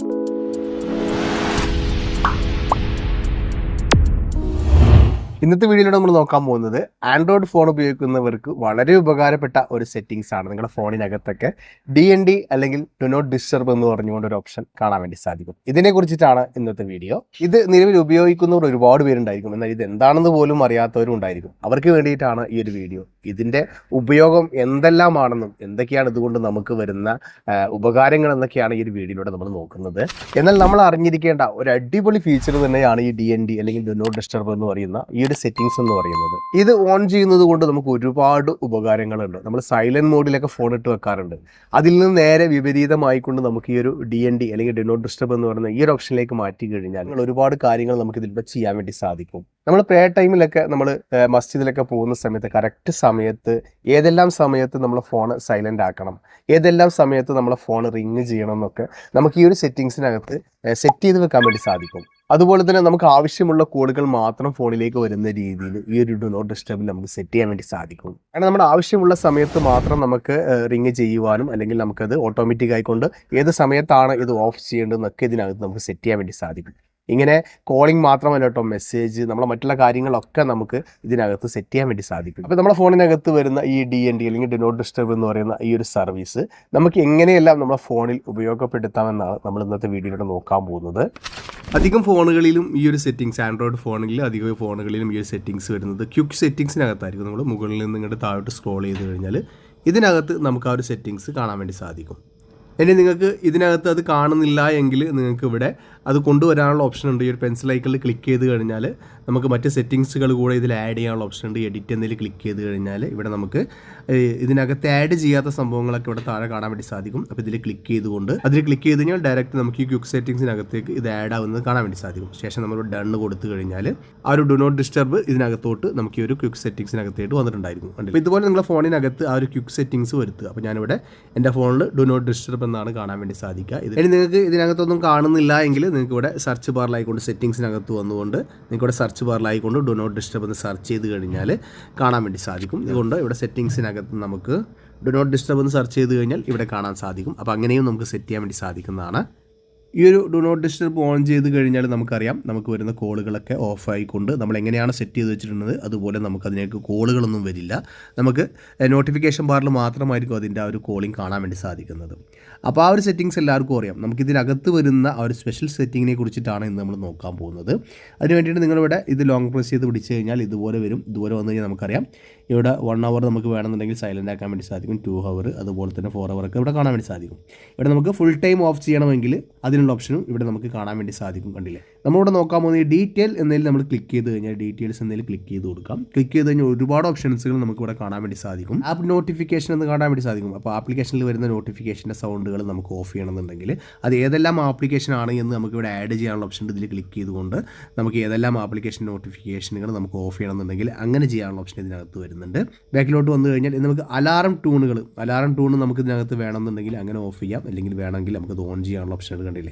you ഇന്നത്തെ വീഡിയോയിലൂടെ നമ്മൾ നോക്കാൻ പോകുന്നത് ആൻഡ്രോയിഡ് ഫോൺ ഉപയോഗിക്കുന്നവർക്ക് വളരെ ഉപകാരപ്പെട്ട ഒരു സെറ്റിംഗ്സ് ആണ് നിങ്ങളുടെ ഫോണിനകത്തൊക്കെ ഡി എൻ ഡി അല്ലെങ്കിൽ ടു നോട്ട് ഡിസ്റ്റർബ് എന്ന് പറഞ്ഞുകൊണ്ട് ഒരു ഓപ്ഷൻ കാണാൻ വേണ്ടി സാധിക്കും. ഇതിനെ കുറിച്ചിട്ടാണ് ഇന്നത്തെ വീഡിയോ. ഇത് നിലവിൽ ഉപയോഗിക്കുന്നവർ ഒരുപാട് പേരുണ്ടായിരിക്കും. എന്നാൽ ഇത് എന്താണെന്ന് പോലും അറിയാത്തവരും ഉണ്ടായിരിക്കും. അവർക്ക് വേണ്ടിയിട്ടാണ് ഈ ഒരു വീഡിയോ. ഇതിന്റെ ഉപയോഗം എന്തെല്ലാമാണെന്നും എന്തൊക്കെയാണ് ഇതുകൊണ്ട് നമുക്ക് വരുന്ന ഉപകാരങ്ങൾ എന്നൊക്കെയാണ് ഈ ഒരു വീഡിയോയിലൂടെ നമ്മൾ നോക്കുന്നത്. എന്നാൽ നമ്മൾ അറിഞ്ഞിരിക്കേണ്ട ഒരു അടിപൊളി ഫീച്ചർ തന്നെയാണ് ഈ ഡി എൻ ഡി അല്ലെങ്കിൽ നോട്ട് ഡിസ്റ്റർബ് എന്ന് പറയുന്ന ഈ ഒരു സെറ്റിങ്സ് എന്ന് പറയുന്നത്. ഇത് ഓൺ ചെയ്യുന്നത് കൊണ്ട് നമുക്ക് ഒരുപാട് ഉപകാരങ്ങളുണ്ട്. നമ്മൾ സൈലന്റ് മോഡിലൊക്കെ ഫോൺ ഇട്ട് വെക്കാറുണ്ട്. അതിൽ നിന്ന് നേരെ വിപരീതമായിക്കൊണ്ട് നമുക്ക് ഈ ഒരു ഡി എൻ ഡി അല്ലെങ്കിൽ ഡിനോട്ട് ഡിസ്റ്റർബ് എന്ന് പറയുന്ന ഈ ഒരു ഓപ്ഷനിലേക്ക് മാറ്റി കഴിഞ്ഞാൽ ഒരുപാട് കാര്യങ്ങൾ നമുക്ക് ഇതിലൂടെ ചെയ്യാൻ വേണ്ടി സാധിക്കും. നമ്മൾ പ്രേ ടൈമിലൊക്കെ നമ്മൾ മസ്ജിദിലൊക്കെ പോകുന്ന സമയത്ത് കറക്റ്റ് സമയത്ത് ഏതെല്ലാം സമയത്ത് നമ്മൾ ഫോൺ സൈലന്റ് ആക്കണം? ഏതെല്ലാം സമയത്ത് നമ്മളെ ഫോൺ റിങ് ചെയ്യണം എന്നൊക്കെ നമുക്ക് ഈ ഒരു സെറ്റിങ്സിനകത്ത് സെറ്റ് ചെയ്ത് വെക്കാൻ വേണ്ടി സാധിക്കും. അതുപോലെ തന്നെ നമുക്ക് ആവശ്യമുള്ള കോളുകൾ മാത്രം ഫോണിലേക്ക് വരുന്ന രീതിയിൽ ഈ ഒരു ഡു നോട്ട് ഡിസ്റ്റർബ് നമുക്ക് സെറ്റ് ചെയ്യാൻ വേണ്ടി സാധിക്കും. കാരണം നമ്മുടെ ആവശ്യമുള്ള സമയത്ത് മാത്രം നമുക്ക് റിങ് ചെയ്യുവാനും അല്ലെങ്കിൽ നമുക്കത് ഓട്ടോമാറ്റിക് ആയിക്കൊണ്ട് ഏത് സമയത്താണ് ഇത് ഓഫ് ചെയ്യേണ്ടതെന്നൊക്കെ ഇതിനകത്ത് നമുക്ക് സെറ്റ് ചെയ്യാൻ വേണ്ടി സാധിക്കും. ഇങ്ങനെ കോളിംഗ് മാത്രമല്ല കേട്ടോ മെസ്സേജ് നമ്മളെ മറ്റുള്ള കാര്യങ്ങളൊക്കെ നമുക്ക് ഇതിനകത്ത് സെറ്റ് ചെയ്യാൻ വേണ്ടി സാധിക്കും. അപ്പോൾ നമ്മുടെ ഫോണിനകത്ത് വരുന്ന ഈ ഡി എൻ ഡി അല്ലെങ്കിൽ ഡിനോട്ട് ഡിസ്റ്റർബ് എന്ന് പറയുന്ന ഈ ഒരു സർവീസ് നമുക്ക് എങ്ങനെയെല്ലാം നമ്മുടെ ഫോണിൽ ഉപയോഗപ്പെടുത്താമെന്നാണ് നമ്മൾ ഇന്നത്തെ വീഡിയോയിലൂടെ നോക്കാൻ പോകുന്നത്. അധികം ഫോണുകളിലും ഈ ഒരു സെറ്റിങ്സ് ആൻഡ്രോയിഡ് ഫോണുകളിലും അധികം ഫോണുകളിലും ഈ ഒരു സെറ്റിങ്സ് വരുന്നത് ക്യുക്ക് സെറ്റിങ്സിനകത്തായിരിക്കും നമ്മൾ മുകളിൽ നിന്ന് ഇങ്ങോട്ട് താഴോട്ട് സ്ക്രോൾ ചെയ്ത് കഴിഞ്ഞാൽ ഇതിനകത്ത് നമുക്ക് ആ ഒരു സെറ്റിങ്സ് കാണാൻ വേണ്ടി സാധിക്കും. ഇനി നിങ്ങൾക്ക് ഇതിനകത്ത് അത് കാണുന്നില്ല എങ്കിൽ നിങ്ങൾക്ക് ഇവിടെ അത് കൊണ്ടുവരാനുള്ള ഓപ്ഷൻ ഉണ്ട്. ഈ ഒരു പെൻസിൽ ഐക്കണിൽ ക്ലിക്ക് ചെയ്ത് കഴിഞ്ഞാൽ നമുക്ക് മറ്റ് സെറ്റിങ്സുകൾ കൂടെ ഇതിൽ ആഡ് ചെയ്യാനുള്ള ഓപ്ഷൻ ഉണ്ട്. എഡിറ്റ് എന്നതിൽ ക്ലിക്ക് ചെയ്ത് കഴിഞ്ഞാൽ ഇവിടെ നമുക്ക് ഇതിനകത്ത് ആഡ് ചെയ്യാത്ത സംഭവങ്ങളൊക്കെ ഇവിടെ താഴെ കാണാൻ വേണ്ടി സാധിക്കും. അപ്പോൾ ഇതിൽ ക്ലിക്ക് ചെയ്തുകൊണ്ട് അതിൽ ക്ലിക്ക് ചെയ്ത് കഴിഞ്ഞാൽ ഡയറക്റ്റ് നമുക്ക് ഈ ക്യുക്ക് സെറ്റിങ്സിനകത്തേക്ക് ഇത് ആഡ് ആവുന്നത് കാണാൻ വേണ്ടി സാധിക്കും. ശേഷം നമ്മൾ ഡൺ കൊടുത്തു കഴിഞ്ഞാൽ ആ ഒരു ഡു നോട്ട് ഡിസ്റ്റർബ് ഇതിനകത്തോട്ട് നമുക്ക് ഈ ഒരു ക്യുക്ക് സെറ്റിങ്സിനകത്തേട്ട് വന്നിട്ടുണ്ടായിരിക്കും? അപ്പോൾ ഇതുപോലെ നിങ്ങളുടെ ഫോണിനകത്ത് ആ ഒരു ക്യുക്ക് സെറ്റിങ്സ് വരുത്തുക. അപ്പോൾ ഞാനിവിടെ എന്റെ ഫോണിൽ ഡു നോട്ട് ഡിസ്റ്റർബ് എന്നാണ് കാണാൻ വേണ്ടി സാധിക്കുക. ഇത് ഇനി നിങ്ങൾക്ക് ഇതിനകത്തൊന്നും കാണുന്നില്ല എങ്കിൽ നിങ്ങൾക്ക് ഇവിടെ സെർച്ച് ബാറിലായിക്കൊണ്ട് സെറ്റിങ്സിനകത്ത് വന്നുകൊണ്ട് നിങ്ങൾക്ക് ഇവിടെ സെർച്ച് ബാറിലായിക്കൊണ്ട് ഡു നോട്ട് ഡിസ്റ്റർബ് എന്ന് സെർച്ച് ചെയ്ത് കഴിഞ്ഞാൽ കാണാൻ വേണ്ടി സാധിക്കും. ഇതുകൊണ്ട് ഇവിടെ സെറ്റിങ്സിനകത്ത് നമുക്ക് ഡു നോട്ട് ഡിസ്റ്റർബ് എന്ന് സെർച്ച് ചെയ്ത് കഴിഞ്ഞാൽ ഇവിടെ കാണാൻ സാധിക്കും. അപ്പോൾ അങ്ങനെയും നമുക്ക് സെറ്റ് ചെയ്യാൻ വേണ്ടി സാധിക്കുന്നതാണ്. ഈ ഒരു ഡു നോട്ട് ഡിസ്റ്റർബ് ഓൺ ചെയ്ത് കഴിഞ്ഞാൽ നമുക്കറിയാം നമുക്ക് വരുന്ന കോളുകളൊക്കെ ഓഫ് ആയിക്കൊണ്ട് നമ്മൾ എങ്ങനെയാണ് സെറ്റ് ചെയ്ത് വെച്ചിട്ടുള്ളത് അതുപോലെ നമുക്ക് അതിനേക്ക് കോളുകളൊന്നും വരില്ല. നമുക്ക് നോട്ടിഫിക്കേഷൻ ബാറിൽ മാത്രമായിരിക്കും അതിന്റെ ആ ഒരു കോളിംഗ് കാണാൻ വേണ്ടി സാധിക്കുന്നത്. അപ്പോൾ ആ ഒരു സെറ്റിങ്സ് എല്ലാവർക്കും അറിയാം. നമുക്കിതിനകത്ത് വരുന്ന ആ ഒരു സ്പെഷ്യൽ സെറ്റിങ്ങിനെ കുറിച്ചിട്ടാണ് ഇന്ന് നമ്മൾ നോക്കാൻ പോകുന്നത്. അതിന് വേണ്ടിയിട്ട് നിങ്ങളിവിടെ ഇത് ലോങ് പ്രസ് ചെയ്ത് പിടിച്ച് കഴിഞ്ഞാൽ ഇതുപോലെ വരും. ഇതുപോലെ വന്നു കഴിഞ്ഞാൽ നമുക്കറിയാം. ഇവിടെ വൺ അവർ നമുക്ക് വേണമെന്നുണ്ടെങ്കിൽ സൈലന്റ് ആക്കാൻ വേണ്ടി സാധിക്കും. ടു ഹവർ അതുപോലെ തന്നെ ഫോർ ഹവർ ഒക്കെ ഇവിടെ കാണാൻ വേണ്ടി സാധിക്കും. ഇവിടെ നമുക്ക് ഫുൾ ടൈം ഓഫ് ചെയ്യണമെങ്കിൽ അതിനുള്ള ഓപ്ഷനും ഇവിടെ നമുക്ക് കാണാൻ വേണ്ടി സാധിക്കും കണ്ടില്ലേ? നമ്മളിവിടെ നോക്കാൻ പോകുന്നത് ഡീറ്റെയിൽ എന്നതിൽ നമ്മൾ ക്ലിക്ക് ചെയ്ത് കഴിഞ്ഞാൽ ഡീറ്റെയിൽസ് എന്നതിൽ ക്ലിക്ക് ചെയ്ത് കൊടുക്കാം. ക്ലിക്ക് ചെയ്ത് കഴിഞ്ഞാൽ ഒരുപാട് ഓപ്ഷൻസുകൾ നമുക്ക് ഇവിടെ കാണാൻ വേണ്ടി സാധിക്കും. ആപ്പ് നോട്ടിഫിക്കേഷൻ എന്ന് കാണാൻ വേണ്ടി സാധിക്കും. അപ്പോൾ ആപ്ലിക്കേഷനിൽ വരുന്ന നോട്ടിഫിക്കേഷന്റെ സൗണ്ടുകൾ നമുക്ക് ഓഫ് ചെയ്യണമെന്നുണ്ടെങ്കിൽ അത് ഏതെല്ലാം ആപ്ലിക്കേഷൻ ആണ് എന്ന് നമുക്ക് ഇവിടെ ആഡ് ചെയ്യാനുള്ള ഓപ്ഷൻ ഇതിൽ ക്ലിക്ക് ചെയ്തുകൊണ്ട് നമുക്ക് ഏതെല്ലാം ആപ്ലിക്കേഷൻ നോട്ടിഫിക്കേഷനുകൾ നമുക്ക് ഓഫ് ചെയ്യണമെന്നുണ്ടെങ്കിൽ അങ്ങനെ ചെയ്യാനുള്ള ഓപ്ഷൻ ഇതിനകത്ത് വരുന്നുണ്ട്. ബാക്കിലോട്ട് വന്നു കഴിഞ്ഞാൽ നമുക്ക് അലാറം ടൂണുകൾ അലാറം ടൂൺ നമുക്ക് ഇതിനകത്ത് വേണമെന്നുണ്ടെങ്കിൽ അങ്ങനെ ഓഫ് ചെയ്യാം. അല്ലെങ്കിൽ വേണമെങ്കിൽ നമുക്ക് ഓൺ ചെയ്യാനുള്ള ഓപ്ഷനുകൾ കണ്ടില്ലേ?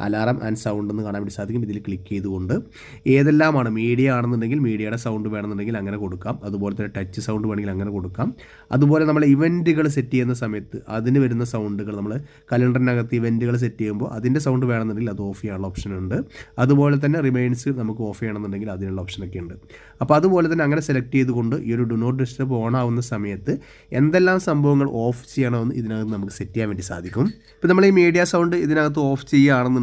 അലാറം ആൻഡ് സൗണ്ട് എന്ന് കാണാൻ വേണ്ടി സാധിക്കും. ഇതിൽ ക്ലിക്ക് ചെയ്തുകൊണ്ട് ഏതെല്ലാമാണ് മീഡിയ ആണെന്നുണ്ടെങ്കിൽ മീഡിയയുടെ സൗണ്ട് വേണമെന്നുണ്ടെങ്കിൽ അങ്ങനെ കൊടുക്കാം. അതുപോലെ തന്നെ ടച്ച് സൗണ്ട് വേണമെങ്കിൽ അങ്ങനെ കൊടുക്കാം. അതുപോലെ നമ്മൾ ഇവന്റുകൾ സെറ്റ് ചെയ്യുന്ന സമയത്ത് അതിന് വരുന്ന സൗണ്ടുകൾ നമ്മൾ കലണ്ടറിനകത്ത് ഇവന്റുകൾ സെറ്റ് ചെയ്യുമ്പോൾ അതിന്റെ സൗണ്ട് വേണമെന്നുണ്ടെങ്കിൽ അത് ഓഫ് ചെയ്യാനുള്ള ഓപ്ഷൻ ഉണ്ട്. അതുപോലെ തന്നെ റിമൈൻസ് നമുക്ക് ഓഫ് ചെയ്യണമെന്നുണ്ടെങ്കിൽ അതിനുള്ള ഓപ്ഷനൊക്കെ ഉണ്ട്. അപ്പോൾ അതുപോലെ തന്നെ അങ്ങനെ സെലക്ട് ചെയ്തുകൊണ്ട് ഈ ഒരു ഡു നോട്ട് ഡിസ്റ്റർബ് ഓൺ ആവുന്ന സമയത്ത് എന്തെല്ലാം സംഭവങ്ങൾ ഓഫ് ചെയ്യണമെന്ന് ഇതിനകത്ത് നമുക്ക് സെറ്റ് ചെയ്യാൻ വേണ്ടി സാധിക്കും. ഇപ്പോൾ നമ്മൾ ഈ മീഡിയ സൗണ്ട് ഇതിനകത്ത് ഓഫ് ചെയ്യുകയാണെന്നുണ്ടെങ്കിൽ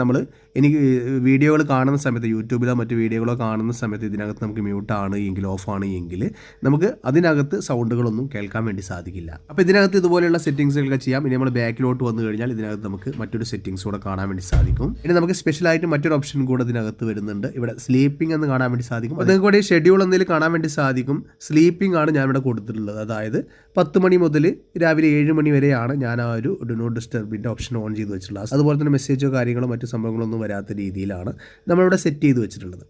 നമ്മൾ എനിക്ക് വീഡിയോകൾ കാണുന്ന സമയത്ത് യൂട്യൂബിലോ മറ്റ് വീഡിയോകളോ കാണുന്ന സമയത്ത് ഇതിനകത്ത് നമുക്ക് മ്യൂട്ടാണ് എങ്കിൽ ഓഫാണ് എങ്കിൽ നമുക്ക് അതിനകത്ത് സൗണ്ടുകളൊന്നും കേൾക്കാൻ വേണ്ടി സാധിക്കില്ല. അപ്പോൾ ഇതിനകത്ത് ഇതുപോലെയുള്ള സെറ്റിങ്സുകളൊക്കെ ചെയ്യാം. ഇനി നമ്മൾ ബാക്കിലോട്ട് വന്നു കഴിഞ്ഞാൽ ഇതിനകത്ത് നമുക്ക് മറ്റൊരു സെറ്റിങ്സ് കൂടെ കാണാൻ വേണ്ടി സാധിക്കും. ഇനി നമുക്ക് സ്പെഷ്യലായിട്ട് മറ്റൊരു ഓപ്ഷൻ കൂടെ ഇതിനകത്ത് വരുന്നുണ്ട്. ഇവിടെ സ്ലീപ്പിംഗ് എന്ന് കാണാൻ വേണ്ടി സാധിക്കും. നിങ്ങൾക്ക് ഇവിടെ ഷെഡ്യൂൾ എന്തെങ്കിലും കാണാൻ വേണ്ടി സാധിക്കും. സ്ലീപ്പിംഗ് ആണ് ഞാൻ ഇവിടെ കൊടുത്തിട്ടുള്ളത്. അതായത് പത്ത് മണി മുതൽ രാവിലെ ഏഴ് മണി വരെയാണ് ഞാൻ ആ ഒരു ഡു നോട്ട് ഡിസ്റ്റർബിന്റെ ഓപ്ഷൻ ഓൺ ചെയ്ത് വെച്ചിട്ടുള്ളത്. അതുപോലെ തന്നെ മെസ്സേജോ കാര്യങ്ങളോ മറ്റു സംഭവങ്ങളൊന്നും വരാത്ത രീതിയിലാണ് നമ്മളിവിടെ സെറ്റ് ചെയ്ത് വെച്ചിട്ടുള്ളത്.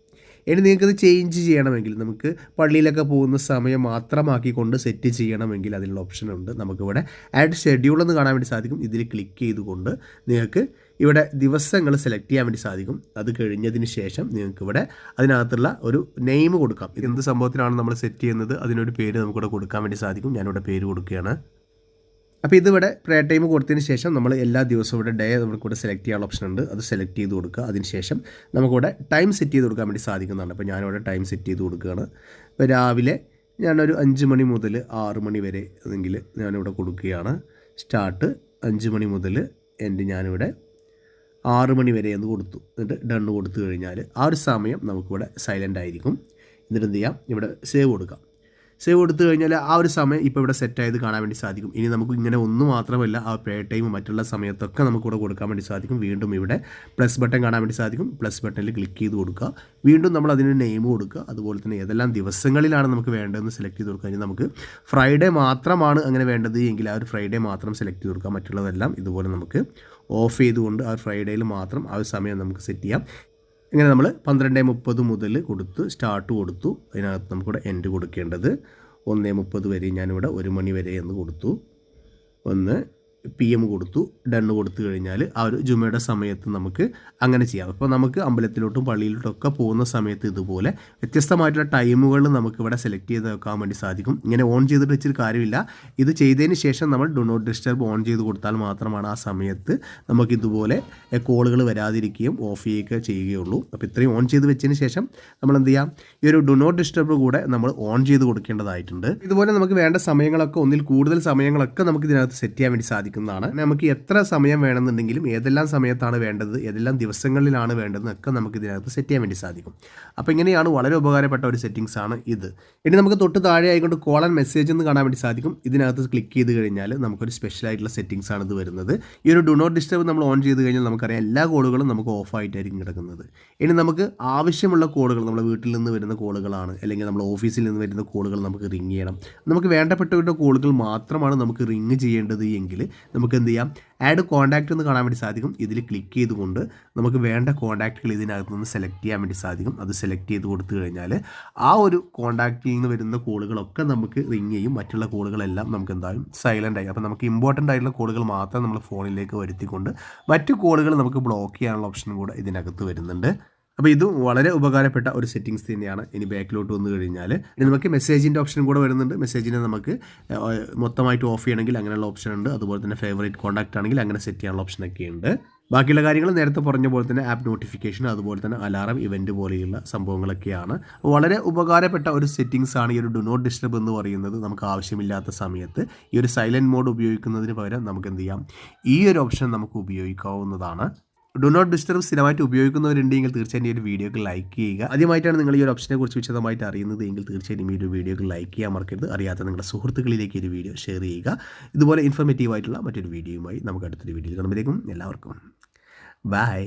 ഇനി നിങ്ങൾക്കത് ചേഞ്ച് ചെയ്യണമെങ്കിൽ നമുക്ക് പള്ളിയിലൊക്കെ പോകുന്ന സമയം മാത്രമാക്കിക്കൊണ്ട് സെറ്റ് ചെയ്യണമെങ്കിൽ അതിനുള്ള ഓപ്ഷൻ ഉണ്ട്. നമുക്കിവിടെ ആഡ് ഷെഡ്യൂൾ എന്ന് കാണാൻ വേണ്ടി സാധിക്കും. ഇതിൽ ക്ലിക്ക് ചെയ്തുകൊണ്ട് നിങ്ങൾക്ക് ഇവിടെ ദിവസങ്ങൾ സെലക്ട് ചെയ്യാൻ വേണ്ടി സാധിക്കും. അത് കഴിഞ്ഞതിന് ശേഷം നിങ്ങൾക്ക് ഇവിടെ അതിനകത്തുള്ള ഒരു നെയിം കൊടുക്കാം. എന്ത് സംഭവത്തിനാണ് നമ്മൾ സെറ്റ് ചെയ്യുന്നത്? അതിനൊരു പേര് നമുക്കിവിടെ കൊടുക്കാൻ വേണ്ടി സാധിക്കും. ഞാനിവിടെ പേര് കൊടുക്കുകയാണ്. അപ്പോൾ ഇതിവിടെ പ്രേ ടൈം കൊടുത്തതിന് ശേഷം നമ്മൾ എല്ലാ ദിവസവും ഇവിടെ ഡേ കൂടെ സെലക്ട് ചെയ്യാനുള്ള ഓപ്ഷൻ ഉണ്ട്. അത് സെലക്ട് ചെയ്ത് കൊടുക്കുക. അതിന് ശേഷം നമുക്കിവിടെ ടൈം സെറ്റ് ചെയ്ത് കൊടുക്കാൻ വേണ്ടി സാധിക്കുന്നതാണ്. അപ്പോൾ ഞാനിവിടെ ടൈം സെറ്റ് ചെയ്ത് കൊടുക്കുകയാണ്. ഇപ്പോൾ രാവിലെ ഞാനൊരു അഞ്ച് മണി മുതൽ ആറ് മണി വരെ എങ്കിൽ ഞാനിവിടെ കൊടുക്കുകയാണ്. സ്റ്റാർട്ട് അഞ്ച് മണി മുതൽ എന്റെ ഞാനിവിടെ ആറ് മണി വരെ എന്ന് കൊടുത്തു. എന്നിട്ട് ഡണ്ണ് കൊടുത്തു കഴിഞ്ഞാൽ ആ ഒരു സമയം നമുക്കിവിടെ സൈലന്റ് ആയിരിക്കും. എന്നിട്ട് എന്ത് ചെയ്യാം? ഇവിടെ സേവ് കൊടുക്കാം. സേവ് കൊടുത്തു കഴിഞ്ഞാൽ ആ ഒരു സമയം ഇപ്പോൾ ഇവിടെ സെറ്റ് ആയത് കാണാൻ വേണ്ടി സാധിക്കും. ഇനി നമുക്ക് ഇങ്ങനെ ഒന്ന് മാത്രമല്ല ആ പേ ടൈം മറ്റുള്ള സമയത്തൊക്കെ നമുക്ക് ഇവിടെ കൊടുക്കാൻ വേണ്ടി സാധിക്കും. വീണ്ടും ഇവിടെ പ്ലസ് ബട്ടൺ കാണാൻ വേണ്ടി സാധിക്കും. പ്ലസ് ബട്ടണിൽ ക്ലിക്ക് ചെയ്ത് കൊടുക്കുക. വീണ്ടും നമ്മൾ അതിന് നെയിം കൊടുക്കുക. അതുപോലെ തന്നെ ഏതെല്ലാം ദിവസങ്ങളിലാണ് നമുക്ക് വേണ്ടതെന്ന് സെലക്ട് ചെയ്ത് കൊടുക്കുക. നമുക്ക് ഫ്രൈഡേ മാത്രമാണ് അങ്ങനെ വേണ്ടത് എങ്കിൽ ആ ഒരു ഫ്രൈഡേ മാത്രം സെലക്ട് ചെയ്ത് കൊടുക്കുക. മറ്റുള്ളതെല്ലാം ഇതുപോലെ നമുക്ക് ഓഫ് ചെയ്തുകൊണ്ട് ആ ഫ്രൈഡേയിൽ മാത്രം ആ ഒരു സമയം നമുക്ക് സെറ്റ് ചെയ്യാം. ഇങ്ങനെ നമ്മൾ പന്ത്രണ്ട് മുപ്പത് മുതൽ കൊടുത്ത് സ്റ്റാർട്ട് കൊടുത്തു. അതിനകത്ത് നമുക്കിവിടെ എൻഡ് കൊടുക്കേണ്ടത് ഒന്ന് മുപ്പത് വരെ ഞാനിവിടെ ഒരു മണി വരെ എന്ന് കൊടുത്തു. ഒന്ന് പി എം കൊടുത്തു ഡണ്ണ് കൊടുത്തു കഴിഞ്ഞാൽ ആ ഒരു ജുമയുടെ സമയത്ത് നമുക്ക് അങ്ങനെ ചെയ്യാം. അപ്പോൾ നമുക്ക് അമ്പലത്തിലോട്ടും പള്ളിയിലോട്ടും ഒക്കെ പോകുന്ന സമയത്ത് ഇതുപോലെ വ്യത്യസ്തമായിട്ടുള്ള ടൈമുകൾ നമുക്ക് ഇവിടെ സെലക്ട് ചെയ്ത് വെക്കാൻ വേണ്ടി സാധിക്കും. ഇങ്ങനെ ഓൺ ചെയ്തിട്ട് വെച്ചൊരു കാര്യമില്ല. ഇത് ചെയ്തതിന് ശേഷം നമ്മൾ ഡു നോട്ട് ഡിസ്റ്റർബ് ഓൺ ചെയ്ത് കൊടുത്താൽ മാത്രമാണ് ആ സമയത്ത് നമുക്ക് ഇതുപോലെ കോളുകൾ വരാതിരിക്കുകയും ഓഫ് ചെയ്യുകയൊക്കെ ചെയ്യുകയുള്ളൂ. അപ്പോൾ ഇത്രയും ഓൺ ചെയ്ത് വെച്ചതിന് ശേഷം നമ്മൾ എന്ത് ചെയ്യാം? ഈ ഒരു ഡു നോട്ട് ഡിസ്റ്റർബ് കൂടെ നമ്മൾ ഓൺ ചെയ്ത് കൊടുക്കേണ്ടതായിട്ടുണ്ട്. ഇതുപോലെ നമുക്ക് വേണ്ട സമയങ്ങളൊക്കെ ഒന്നിൽ കൂടുതൽ സമയങ്ങളൊക്കെ നമുക്ക് ഇതിനകത്ത് സെറ്റ് ചെയ്യാൻ വേണ്ടി സാധിക്കുന്നതാണ് നമുക്ക് എത്ര സമയം വേണമെന്നുണ്ടെങ്കിലും ഏതെല്ലാം സമയത്താണ് വേണ്ടത് ഏതെല്ലാം ദിവസങ്ങളിലാണ് വേണ്ടതെന്നൊക്കെ നമുക്ക് ഇതിനകത്ത് സെറ്റ് ചെയ്യാൻ വേണ്ടി സാധിക്കും. അപ്പോൾ ഇങ്ങനെയാണ് വളരെ ഉപകാരപ്പെട്ട ഒരു സെറ്റിംഗ്സ് ആണ് ഇത്. ഇനി നമുക്ക് തൊട്ട് താഴെ ആയിക്കൊണ്ട് കോൾ ആൻഡ് മെസ്സേജ് എന്ന് കാണാൻ വേണ്ടി സാധിക്കും. ഇതിനകത്ത് ക്ലിക്ക് ചെയ്ത് കഴിഞ്ഞാൽ നമുക്കൊരു സ്പെഷ്യൽ ആയിട്ടുള്ള സെറ്റിംഗ്സ് ആണ് ഇത് വരുന്നത്. ഈ ഒരു ഡു നോട്ട് ഡിസ്റ്റർബ് നമ്മൾ ഓൺ ചെയ്ത് കഴിഞ്ഞാൽ നമുക്കറിയാം എല്ലാ കോളുകളും നമുക്ക് ഓഫ് ആയിട്ടായിരിക്കും കിടക്കുന്നത്. ഇനി നമുക്ക് ആവശ്യമുള്ള കോളുകൾ നമ്മുടെ വീട്ടിൽ നിന്ന് വരുന്ന കോളുകളാണ് അല്ലെങ്കിൽ നമ്മൾ ഓഫീസിൽ നിന്ന് വരുന്ന കോളുകൾ നമുക്ക് റിങ് ചെയ്യണം. നമുക്ക് വേണ്ടപ്പെട്ടവരുടെ കോളുകൾ മാത്രമാണ് നമുക്ക് റിങ് ചെയ്യേണ്ടത് എങ്കിൽ നമുക്ക് എന്ത് ചെയ്യാം? ആഡ് കോൺടാക്റ്റ് എന്ന് കാണാൻ വേണ്ടി സാധിക്കും. ഇതിൽ ക്ലിക്ക് ചെയ്തുകൊണ്ട് നമുക്ക് വേണ്ട കോൺടാക്റ്റുകൾ ഇതിനകത്ത് നിന്ന് സെലക്ട് ചെയ്യാൻ വേണ്ടി സാധിക്കും. അത് സെലക്ട് ചെയ്ത് കൊടുത്തു കഴിഞ്ഞാൽ ആ ഒരു കോൺടാക്റ്റിൽ നിന്ന് വരുന്ന കോളുകളൊക്കെ നമുക്ക് റിങ് ചെയ്യും. മറ്റുള്ള കോളുകളെല്ലാം നമുക്ക് എന്തായാലും സൈലന്റ് ആയി. അപ്പോൾ നമുക്ക് ഇമ്പോർട്ടന്റ് ആയിട്ടുള്ള കോളുകൾ മാത്രം നമ്മൾ ഫോണിലേക്ക് വരുത്തിക്കൊണ്ട് മറ്റു കോളുകൾ നമുക്ക് ബ്ലോക്ക് ചെയ്യാനുള്ള ഓപ്ഷനും കൂടെ ഇതിനകത്ത് വരുന്നുണ്ട്. അപ്പോൾ ഇത് വളരെ ഉപകാരപ്പെട്ട ഒരു സെറ്റിങ്സ് തന്നെയാണ്. ഇനി ബാക്കിലോട്ട് വന്നു കഴിഞ്ഞാൽ ഇനി നമുക്ക് മെസ്സേജിന്റെ ഓപ്ഷൻ കൂടെ വരുന്നുണ്ട്. മെസ്സേജിനെ നമുക്ക് മൊത്തമായിട്ട് ഓഫ് ചെയ്യണമെങ്കിൽ അങ്ങനെയുള്ള ഓപ്ഷൻ ഉണ്ട്. അതുപോലെ തന്നെ ഫേവറേറ്റ് കോൺടാക്റ്റ് ആണെങ്കിൽ അങ്ങനെ സെറ്റ് ചെയ്യാനുള്ള ഓപ്ഷനൊക്കെ ഉണ്ട്. ബാക്കിയുള്ള കാര്യങ്ങൾ നേരത്തെ പറഞ്ഞ പോലെ തന്നെ ആപ്പ് നോട്ടിഫിക്കേഷൻ അതുപോലെ തന്നെ അലാറം ഇവന്റ് പോലെയുള്ള സംഭവങ്ങളൊക്കെയാണ്. വളരെ ഉപകാരപ്പെട്ട ഒരു സെറ്റിങ്സ് ആണ് ഈ ഒരു ഡു നോട്ട് ഡിസ്റ്റർബ് എന്ന് പറയുന്നത്. നമുക്ക് ആവശ്യമില്ലാത്ത സമയത്ത് ഈ ഒരു സൈലന്റ് മോഡ് ഉപയോഗിക്കുന്നതിന് പകരം നമുക്ക് എന്ത് ചെയ്യാം? ഈ ഒരു ഓപ്ഷൻ നമുക്ക് ഉപയോഗിക്കാവുന്നതാണ്. ഡു നോട്ട് ഡിസ്റ്റർബ് സ്ഥിരമായിട്ട് ഉപയോഗിക്കുന്നവരുണ്ടെങ്കിൽ തീർച്ചയായും ഈ ഒരു വീഡിയോക്ക് ലൈക്ക് ചെയ്യുക. ആദ്യമായിട്ടാണ് നിങ്ങൾ ഈ ഒരു ഓപ്ഷനെ കുറിച്ച് വിശദമായിട്ട് അറിയുന്നത് എങ്കിൽ തീർച്ചയായും ഈ ഒരു വീഡിയോക്ക് ലൈക്ക് ചെയ്യാൻ മറക്കരുത്. അറിയാത്ത നിങ്ങളുടെ സുഹൃത്തുക്കളിലേക്ക് ഈ ഒരു വീഡിയോ ഷെയർ ചെയ്യുക. ഇതുപോലെ ഇൻഫർമേറ്റീവ് ആയിട്ടുള്ള മറ്റൊരു വീഡിയോയുമായി നമുക്ക് അടുത്തൊരു വീഡിയോയിൽ കാണുമ്പോഴേക്കും എല്ലാവർക്കും ബൈ